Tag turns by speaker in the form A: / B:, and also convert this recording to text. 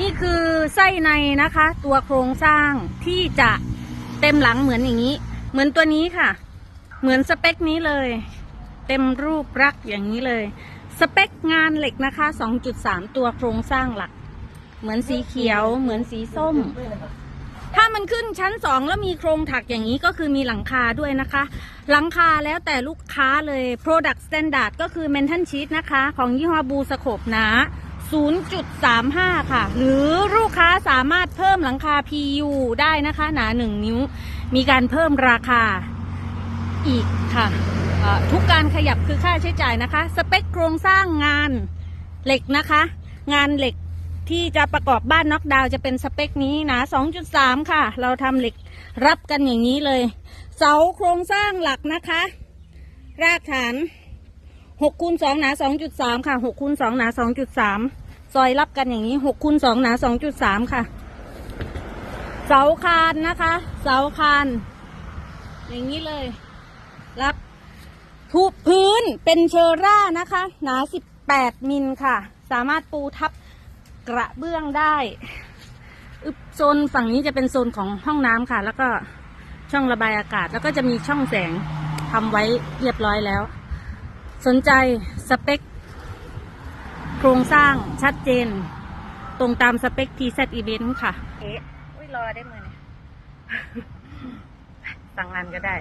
A: นี่คือไส้ในนะคะ ตัวโครงสร้างที่จะเต็มหลังเหมือนอย่างนี้ เหมือนตัวนี้ค่ะ เหมือนสเปคนี้เลย เต็มรูปรักอย่างนี้เลย สเปคงานเหล็กนะคะ 2.3 ตัวโครงสร้างหลัก เหมือนสีเขียว เหมือนสีส้ม ถ้ามันขึ้นชั้นสองแล้วมีโครงถักอย่างนี้ก็คือมีหลังคาด้วยนะคะ หลังคาแล้วแต่ลูกค้าเลย Product Standard ก็คือ Mental Sheet นะคะ ของยี่ห้อบูสโคบนา 0.35 ค่ะ หรือลูกค้าสามารถเพิ่มหลังคา PU ได้นะคะ หนา 1 นิ้ว มีการเพิ่มราคาอีกค่ะทุกการขยับคือค่าใช้จ่ายนะคะ สเปคโครงสร้างงานเหล็กนะคะ งานเหล็กที่จะประกอบบ้านน็อกดาวน์จะเป็นสเปคนี้นา2.3 ค่ะ เราทำเหล็กรับกันอย่างนี้เลย เสาโครงสร้างหลักนะคะ รากฐาน 6คูณ2หนา2.3ค่ะ6คูณ2หนา2.3ซอยรับกันอย่างนี้6คูณ2หนา2.3ค่ะ เสาคานนะคะ เสาคานอย่างนี้เลย รับทุบพื้นเป็นเชอร่านะคะ หนา18มิลค่ะ สามารถปูทับกระเบื้องได้อึบโซนฝั่งนี้จะเป็นโซนของห้องน้ำค่ะ แล้วก็ช่องระบายอากาศ แล้วก็จะมีช่องแสงทำไว้เรียบร้อยแล้ว สนใจสเปค โครงสร้างชัดเจน ตรงตามสเปค TZ Event ค่ะ เอ๊ะ อุ้ยรอได้มือเนี่ย สั่งงานก็ได้